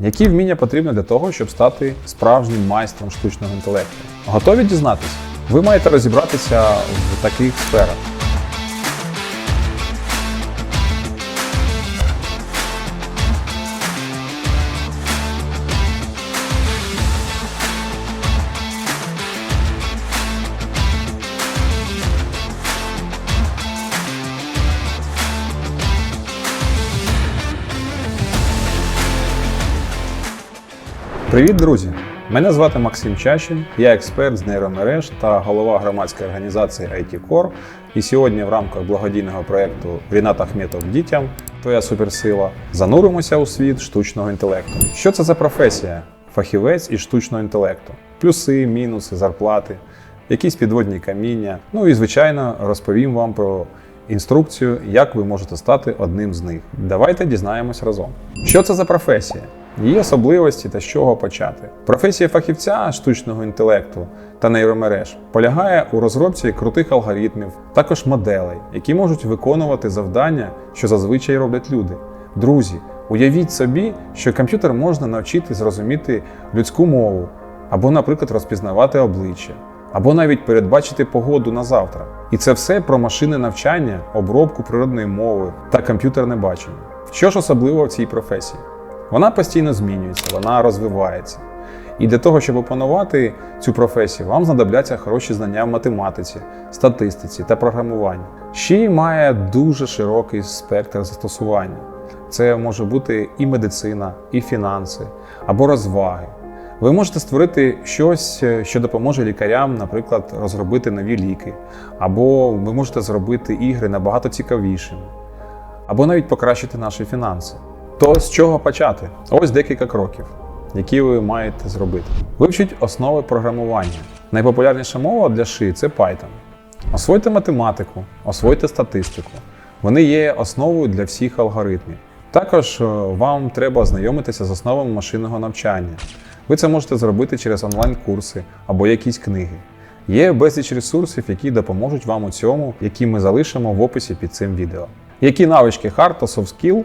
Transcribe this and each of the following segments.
Які вміння потрібні для того, щоб стати справжнім майстром штучного інтелекту? Готові дізнатися? Ви маєте розібратися в таких сферах. Привіт, друзі! Мене звати Максим Чащин, я експерт з нейромереж та голова громадської організації IT Core. І сьогодні в рамках благодійного проєкту Рінат Ахметов дітям Твоя суперсила зануримося у світ штучного інтелекту. Що це за професія? Фахівець із штучного інтелекту. Плюси, мінуси, зарплати, якісь підводні каміння. Ну і звичайно розповім вам про інструкцію, як ви можете стати одним з них. Давайте дізнаємось разом. Що це за професія? Її особливості та з чого почати. Професія фахівця штучного інтелекту та нейромереж полягає у розробці крутих алгоритмів, також моделей, які можуть виконувати завдання, що зазвичай роблять люди. Друзі, уявіть собі, що комп'ютер можна навчити зрозуміти людську мову, або, наприклад, розпізнавати обличчя, або навіть передбачити погоду на завтра. І це все про машини навчання, обробку природної мови та комп'ютерне бачення. Що ж особливо в цій професії? Вона постійно змінюється, вона розвивається. І для того, щоб опанувати цю професію, вам знадобляться хороші знання в математиці, статистиці та програмуванні. Ще й має дуже широкий спектр застосування. Це може бути і медицина, і фінанси, або розваги. Ви можете створити щось, що допоможе лікарям, наприклад, розробити нові ліки, або ви можете зробити ігри набагато цікавішими, або навіть покращити наші фінанси. То з чого почати? Ось декілька кроків, які ви маєте зробити. Вивчіть основи програмування. Найпопулярніша мова для ши це Python. Освойте математику, освойте статистику. Вони є основою для всіх алгоритмів. Також е, вам треба ознайомитися з основами машинного навчання. Ви це можете зробити через онлайн-курси або якісь книги. Є безліч ресурсів, які допоможуть вам у цьому, які ми залишимо в описі під цим відео. Які навички hard та soft skill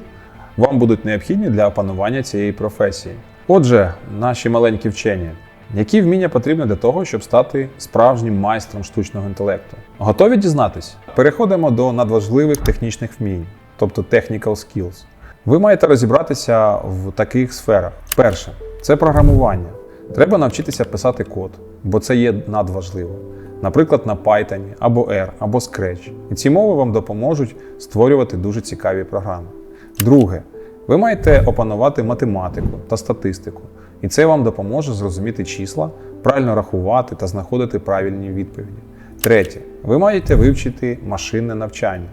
вам будуть необхідні для опанування цієї професії. Отже, наші маленькі вчені, які вміння потрібні для того, щоб стати справжнім майстром штучного інтелекту? Готові дізнатись? Переходимо до надважливих технічних вмінь, тобто technical skills. Ви маєте розібратися в таких сферах. Перше це програмування. Треба навчитися писати код, бо це є надважливо. Наприклад, на Python або R, або Scratch. І ці мови вам допоможуть створювати дуже цікаві програми. Друге, ви маєте опанувати математику та статистику, і це вам допоможе зрозуміти числа, правильно рахувати та знаходити правильні відповіді. Третє, ви маєте вивчити машинне навчання,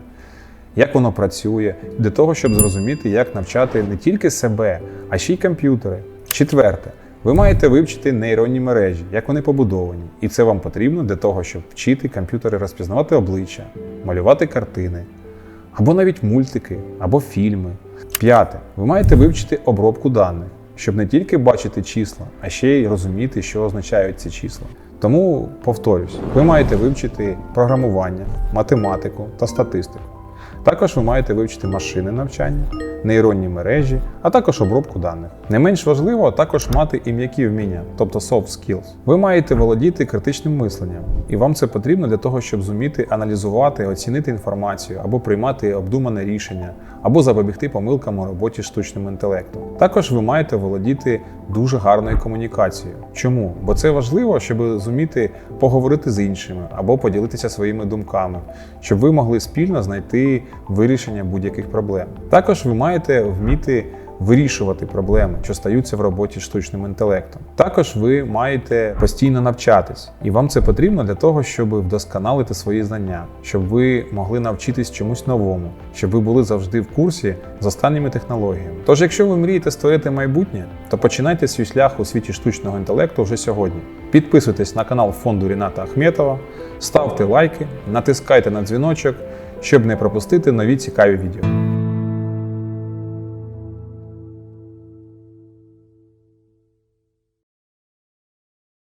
як воно працює, для того, щоб зрозуміти, як навчати не тільки себе, а ще й комп'ютери. Четверте, ви маєте вивчити нейронні мережі, як вони побудовані, і це вам потрібно для того, щоб вчити комп'ютери розпізнавати обличчя, малювати картини, або навіть мультики, або фільми. П'яте. Ви маєте вивчити обробку даних, щоб не тільки бачити числа, а ще й розуміти, що означають ці числа. Тому повторюсь, ви маєте вивчити програмування, математику та статистику. Також ви маєте вивчити машини навчання, нейронні мережі, а також обробку даних. Не менш важливо також мати і м'які вміння, тобто soft skills. Ви маєте володіти критичним мисленням, і вам це потрібно для того, щоб зуміти аналізувати, оцінити інформацію або приймати обдумане рішення, або запобігти помилкам у роботі штучним інтелектом. Також ви маєте володіти дуже гарною комунікацією. Чому? Бо це важливо, щоб зуміти поговорити з іншими або поділитися своїми думками, щоб ви могли спільно знайти вирішення будь-яких проблем. Також ви маєте вміти вирішувати проблеми, що стаються в роботі штучним інтелектом. Також ви маєте постійно навчатись, і вам це потрібно для того, щоб вдосконалити свої знання, щоб ви могли навчитись чомусь новому, щоб ви були завжди в курсі з останніми технологіями. Тож, якщо ви мрієте створити майбутнє, то починайте свій шлях у світі штучного інтелекту вже сьогодні. Підписуйтесь на канал фонду Ріната Ахметова, ставте лайки, натискайте на дзвіночок, щоб не пропустити нові цікаві відео.